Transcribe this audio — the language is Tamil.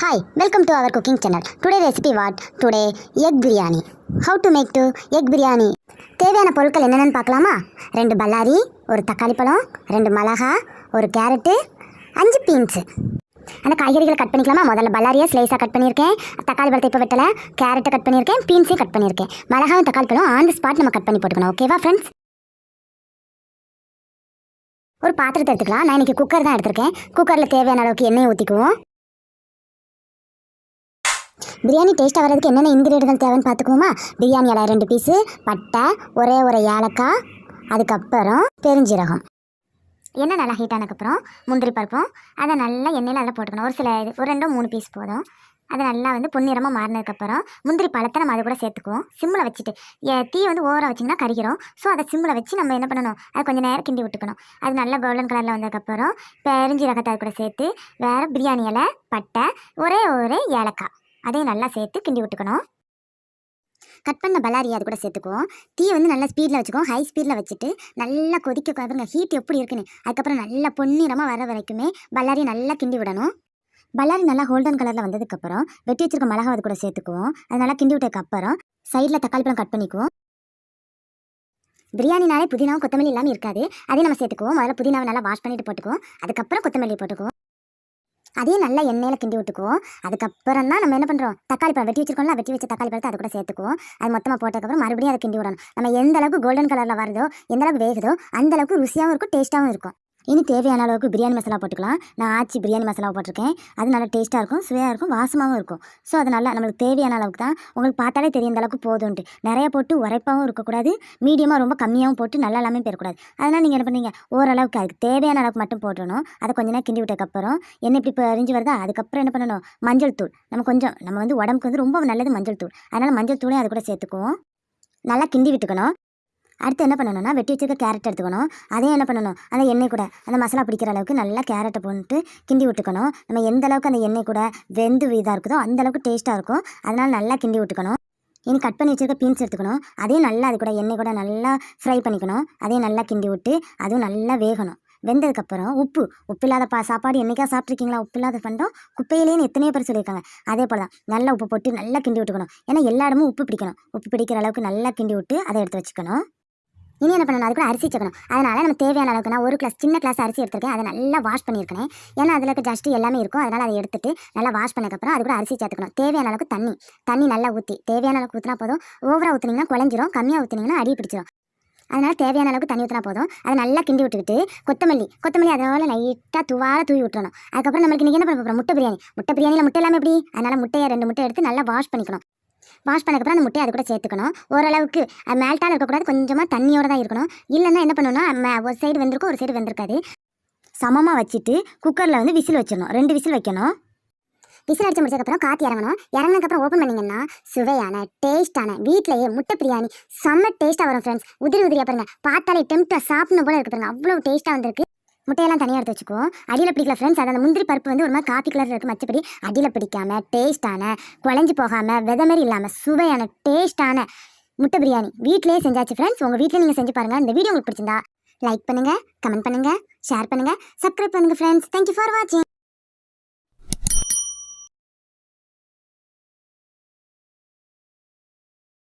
Hi, welcome to our cooking channel. Today recipe what? Today egg biryani. How to make to egg biryani? தேவையான பொருட்கள் என்னென்னு பார்க்கலாமா? ரெண்டு பல்லாரி ஒரு தக்காளி பழம் ரெண்டு மிளகா ஒரு கேரட்டு அஞ்சு பீன்ஸு. அந்த காய்கறிகளை கட் பண்ணிக்கலாமா? முதல்ல பல்லாரியை ஸ்லைஸாக கட் பண்ணியிருக்கேன். தக்காளி பழத்தை இப்போ வெட்டலை. கேரட்டை கட் பண்ணியிருக்கேன். பீன்ஸையும் கட் பண்ணியிருக்கேன். மிளகாவும் தக்காளி பழம் ஆன் தி ஸ்பாட் நம்ம கட் பண்ணி போட்டுக்கணும். ஓகேவா ஃப்ரெண்ட்ஸ் ஒரு பாத்திரத்தை எடுத்துக்கலாம். நான் இன்றைக்கி குக்கர் தான் எடுத்திருக்கேன். குக்கரில் தேவையான அளவுக்கு எண்ணெயை ஊற்றிக்குவோம் பிரியாணி டேஸ்ட்டாக வர்றதுக்கு என்னென்ன இன்க்ரீடியன்ட் தேவைன்னு பார்த்துக்குவோமா? பிரியாணி இலை ரெண்டு பீஸு பட்டை ஒரே ஒரு ஏலக்காய் அதுக்கப்புறம் பெருஞ்சீரகம். எண்ணெய் நல்லா ஹீட் ஆனதுக்கப்புறம் முந்திரி பருப்பும் அதை நல்லா எண்ணெயில் அதில் போட்டுக்கணும். ஒரு சில இது ஒரு ரெண்டோ மூணு பீஸ் போதும். அது நல்லா வந்து பொன்னிறமாக மாறினதுக்கப்புறம் முந்திரி பழத்தை நம்ம அது கூட சேர்த்துக்குவோம். சிம்மில் வச்சுட்டு தீ வந்து ஓவராக வச்சிங்கன்னா கறிக்கிறோம் ஸோ அதை சிம்மில் வச்சு நம்ம என்ன பண்ணணும்? அது கொஞ்சம் நேரம் கிண்டி விட்டுக்கணும். அது நல்லா கோல்டன் கலரில் வந்ததுக்கப்புறம் பெருஞ்சீரகத்தை அது கூட சேர்த்து வேறு பிரியாணி இலை பட்டை ஒரே ஒரு ஏலக்காய். அதையும் நல்லா சேர்த்து கிண்டி விட்டுக்கணும். கட் பண்ண பல்லாரி அது கூட சேர்த்துக்குவோம். தீ வந்து நல்லா ஸ்பீடில் வச்சுக்குவோம். ஹை ஸ்பீடில் வச்சுட்டு நல்லா கொதிக்க பாருங்க ஹீட் எப்படி இருக்குன்னு. அதுக்கப்புறம் நல்லா பொன்னிறமாக வர வரைக்குமே பல்லாரி நல்லா கிண்டி விடணும். பல்லாரி நல்லா கோல்டன் கலரில் வந்ததுக்கப்புறம் வெட்டி வச்சிருக்க மிளகா அது கூட சேர்த்துக்குவோம். அது நல்லா கிண்டி விட்டதுக்கப்புறம் சைடில் தக்காளி பழம் கட் பண்ணிக்குவோம். பிரியாணினாலே புதினாவும் கொத்தமல்லி இல்லாமல் இருக்காது. அதையும் நம்ம சேர்த்துக்குவோம். முதல்ல புதினாவை நல்லா வாஷ் பண்ணிட்டு போட்டுக்குவோம். அதுக்கப்புறம் கொத்தமல்லி போட்டுக்குவோம். அதையும் நல்லா எண்ணெயில் கிண்டி விட்டுக்குவோம். அதுக்கப்புறம் தான் நம்ம என்ன பண்ணுறோம் தக்காளி பழம் வெட்டி வச்சிருக்கோம்ல வெட்டி வச்ச தக்காளி பழத்தை அது கூட சேர்த்துக்குவோம். அது மொத்தமாக போட்டதுக்கப்புறம் மறுபடியும் அதை கிண்டி விடணும். நம்ம எந்த அளவுக்கு கோல்டன் கலரில் வருதோ எந்த அளவுக்கு வேகுதோ அந்த அளவுக்கு ருசியாகவும் இருக்கும் டேஸ்ட்டாகவும் இருக்கும். இனி தேவையான அளவுக்கு பிரியாணி மசாலா போட்டுக்கலாம். நான் ஆச்சி பிரியாணி மசாலா போட்டிருக்கேன். அது நல்லா டேஸ்ட்டாக இருக்கும் சுவையாக இருக்கும் வாசமாகவும் இருக்கும். ஸோ அது நல்லா நம்மளுக்கு தேவையான அளவுக்கு தான் உங்களுக்கு பார்த்தாலே தெரியாத அளவுக்கு போதும்ன்ட்டு. நிறைய போட்டு உரைப்பாகவும் இருக்கக்கூடாது மீடியமாக ரொம்ப கம்மியாகவும் போட்டு நல்லா எல்லாமே போயிடக்கூடாது. அதனால் நீங்கள் என்ன பண்ணுவீங்க ஓரளவுக்கு அதுக்கு தேவையான அளவுக்கு மட்டும் போட்டுடணும் அதை கொஞ்ச நேரம் கிண்டி விட்டதுக்கப்புறம் என்ன இப்படி இப்போ அறிஞ்சு வருதா அதுக்கப்புறம் என்ன பண்ணணும் மஞ்சள் தூள். நம்ம கொஞ்சம் நம்ம வந்து உடம்புக்கு வந்து ரொம்ப நல்லது மஞ்சள் தூள். அதனால் மஞ்சள் தூளையும் அது கூட சேர்த்துக்குவோம். நல்லா கிண்டி விட்டுக்கணும். அடுத்து என்ன பண்ணணும்னா வெட்டி வச்சிருக்க கேரட் எடுத்துக்கணும். அதையும் என்ன பண்ணணும்? அந்த எண்ணெய் கூட அந்த மசாலா பிடிக்கிற அளவுக்கு நல்லா கேரட்டை போட்டு கிண்டி விட்டுக்கணும். நம்ம எந்த அளவுக்கு அந்த எண்ணெய் கூட வெந்து இதாக இருக்குதோ அந்த அளவுக்கு டேஸ்ட்டாக இருக்கும். அதனால் நல்லா கிண்டி விட்டுக்கணும். இனி கட் பண்ணி வச்சிருக்க பீன்ஸ் எடுத்துக்கணும். அதையும் நல்லா அது கூட எண்ணெய் கூட நல்லா ஃப்ரை பண்ணிக்கணும். அதையும் நல்லா கிண்டி விட்டு அதுவும் நல்லா வேகணும். வெந்ததுக்கப்புறம் உப்பு. உப்பு இல்லாத பா சாப்பாடு என்றைக்கா சாப்பிட்ருக்கீங்களா உப்பு இல்லாத பண்டம்? குப்பையிலேன்னு எத்தனையோ பேர் சொல்லியிருக்காங்க. அதே போல் தான். நல்லா உப்பு போட்டு நல்லா கிண்டி விட்டுக்கணும். ஏன்னா எல்லா இடமும் உப்பு பிடிக்கணும். உப்பு பிடிக்கிற அளவுக்கு நல்லா கிண்டி விட்டு அதை எடுத்து வச்சுக்கணும். இனி என்ன பண்ணணும்? அது கூட அரிசி சேர்க்கணும். அதனால் நம்ம தேவையான அளவுக்கு நான் ஒரு கிளாஸ் சின்ன கிளாஸ் அரிசி எடுத்திருக்கேன். அதை நல்லா வாஷ் பண்ணியிருக்கேன். ஏன்னா அதில் இருக்க ஜஸ்ட்டு எல்லாமே இருக்கும். அதனால் அதை எடுத்துட்டு நல்லா வாஷ் பண்ணதுக்கப்புறம் அது கூட அரிசி சேர்த்துக்கணும். தேவையான அளவுக்கு தண்ணி. தண்ணி நல்லா ஊற்றி தேவையான அளவுக்கு ஊற்றினா போதும். ஓவராக ஊற்றுனீங்கன்னா குழஞ்சிரும். கம்மியாக ஊற்றுனீங்கன்னா அடி பிடிச்சிரும். அதனால் தேவையான அளவுக்கு தண்ணி ஊற்றினா போதும். அதை நல்லா கிண்டி விட்டுக்கிட்டு கொத்தமல்லி கொத்தமல்லி அதோட லைட்டாக துவால தூவி விட்டுறணும். அதுக்கப்புறம் நம்மளுக்கு இன்றைக்கி என்ன பண்ண போகிறோம் முட்டை பிரியாணி. முட்டை பிரியாணியில் முட்டை எல்லாமே எப்படி? அதனால் முட்டையை ரெண்டு முட்டை எடுத்து நல்லா வாஷ் பண்ணிக்கணும். வாஷ் பண்ணக்கப்புறம் அந்த முட்டையை அது கூட சேர்த்துக்கணும். ஓரளவுக்கு மேல்ட்டால் இருக்கக்கூடாது. கொஞ்சமாக தண்ணியோட தான் இருக்கணும். இல்லைன்னா என்ன பண்ணணும்னா ஒரு சைடு வெந்திருக்கும் ஒரு சைடு வெந்திருக்காது. சமமாக வச்சுட்டு குக்கரில் வந்து விசில் வச்சிடணும். ரெண்டு விசில் வைக்கணும். விசில் அடிச்சு முடிச்சதுக்கப்புறம் காற்று இறங்கணும். இறங்கினதுக்கப்புறம் ஓப்பன் பண்ணிங்கன்னா சுவையான டேஸ்ட்டான வீட்டிலேயே முட்டை பிரியாணி. செம்ம டேஸ்ட்டாக வரும் ஃப்ரெண்ட்ஸ் உதிரி உதிரியாக பாருங்கள் பார்த்தாலே டெம்ட்டாக சாப்பிடணும் போல இருக்கு பாருங்கள் அவ்வளோ டேஸ்ட்டாக வந்திருக்கு. முட்டையெல்லாம் தனியாக எடுத்து வச்சுக்குவோம். அடியில் பிடிக்கல ஃப்ரெண்ட்ஸ் அது அந்த முந்திரி பருப்பு வந்து ஒரு மாதிரி காப்பி கலரில் இருக்குது மற்றபடி அடியில் பிடிக்காம டேஸ்ட்டான குழஞ்சி போகாமல் வித மாதிரி இல்லாமல் சுவையான டேஸ்ட்டான முட்டை பிரியாணி. வீட்டிலேயே செஞ்சாச்சு ஃப்ரெண்ட்ஸ் உங்கள் வீட்டில் நீங்கள் செஞ்சு பாருங்கள் இந்த வீடியோ உங்களுக்கு பிடிச்சிருந்தா லைக் பண்ணுங்கள் கமெண்ட் பண்ணுங்கள் ஷேர் பண்ணுங்கள் சப்ஸ்கிரைப் பண்ணுங்கள் ஃப்ரெண்ட்ஸ் தேங்க்யூ ஃபார் வாட்சிங்